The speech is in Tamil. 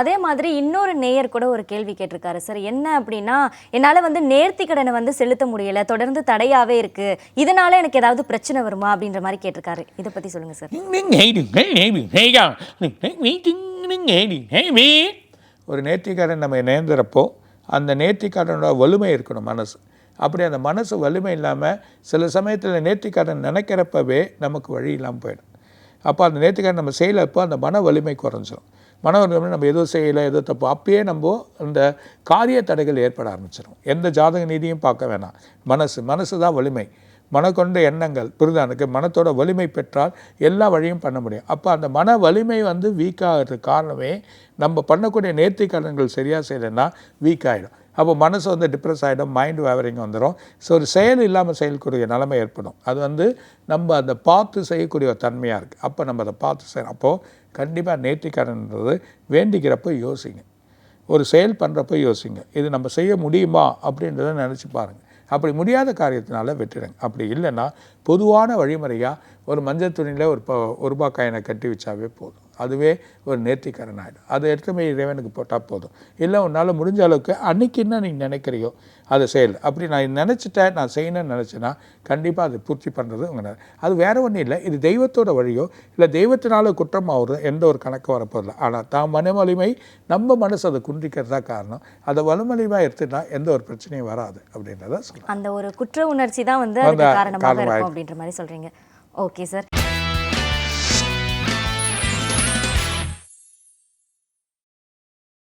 அதே மாதிரி இன்னொரு நேயர் கூட ஒரு கேள்வி கேட்டிருக்காரு. சார் என்ன அப்படின்னா என்னால் வந்து நேர்த்தி கடனை வந்து செலுத்த முடியல தொடர்ந்து தடையாகவே இருக்கு. இதனால எனக்கு ஏதாவது பிரச்சனை வருமா அப்படின்ற மாதிரி கேட்டிருக்காரு. இதை பற்றி சொல்லுங்க சார். ஒரு நேர்த்திக்காரன் நம்ம நேர்ந்துறப்போ அந்த நேர்த்திக்காரனோட வலிமை இருக்கணும் மனசு. அப்படி அந்த மனசு வலிமை இல்லாமல் சில சமயத்தில் நேர்த்திக்காரன் நினைக்கிறப்பவே நமக்கு வழி இல்லாமல் போயிடும். அப்போ அந்த நேர்த்திக்காரன் நம்ம செய்யலப்போ அந்த மன வலிமை குறைஞ்சிடும் மன நம்ம எதுவும் செய்யலை எதுவும் தப்பு. அப்பயே நம்ம அந்த காரிய தடைகள் ஏற்பட ஆரம்பிச்சிடும் எந்த ஜாதக நீதியும் பார்க்க வேணாம். மனசு மனசு தான் வலிமை. மனக்கொண்ட எண்ணங்கள் புரிதானுக்கு மனத்தோட வலிமை பெற்றால் எல்லா வழியும் பண்ண முடியும். அப்போ அந்த மன வலிமை வந்து வீக் ஆகிறதுக்கு காரணமே நம்ம பண்ணக்கூடிய நேர்த்திக்கடன்கள் சரியாக செய்யலைன்னா வீக் ஆகிடும் அப்போ மனசு வந்து டிப்ரெஸ் ஆகிடும் மைண்ட் வேவரிங் வந்துடும் ஸோ ஒரு செயல் இல்லாமல் செயல்கூடிய நிலைமை ஏற்படும். அது வந்து நம்ம அந்த பார்த்து செய்யக்கூடிய தன்மையாக இருக்குது அப்போ நம்ம அதை பார்த்து செய்யணும். அப்போது கண்டிப்பாக நேர்த்திக்கடன்ன்றது வேண்டிக்கிறப்போ யோசிங்க. ஒரு செயல் பண்ணுறப்போ யோசிங்க. இது நம்ம செய்ய முடியுமா அப்படின்றத நினச்சி பாருங்கள் அப்படி முடியாத காரியத்தினால வெற்றிடுங்க அப்படி இல்லைன்னா பொதுவான வழிமுறையாக ஒரு மஞ்சள் துணியில் ஒரு ப ஒரு ரூபாய் காயினை கட்டி வச்சாவே போதும். அதுவே ஒரு நேர்த்திக்கரன் ஆகிடும் அதை எடுத்து போய் இறைவனுக்கு போட்டால் போதும். இல்லை உன்னால் முடிஞ்ச அளவுக்கு அன்னைக்கு என்ன நீ நினைக்கிறியோ அதை செயல். அப்படி நான் நினச்சிட்டேன் நான் செய்யணும்னு நினச்சேன்னா கண்டிப்பாக அதை பூர்த்தி பண்ணுறது உங்கள் அது வேற ஒன்றும் இல்லை. இது தெய்வத்தோட வழியோ இல்லை தெய்வத்தினால குற்றம் ஆகுறது எந்த ஒரு கணக்கு வரப்போதில்லை ஆனால் தான் மன வலிமை நம்ம மனசு அதை குன்றிக்கிறது காரணம். அதை வலுமலிவாக எடுத்துட்டா எந்த ஒரு பிரச்சனையும் வராது அப்படின்றத சொல்கிறேன் அந்த ஒரு குற்ற உணர்ச்சி தான் வந்து காரணமாக அப்படின்ற மாதிரி சொல்றீங்க. Okay sir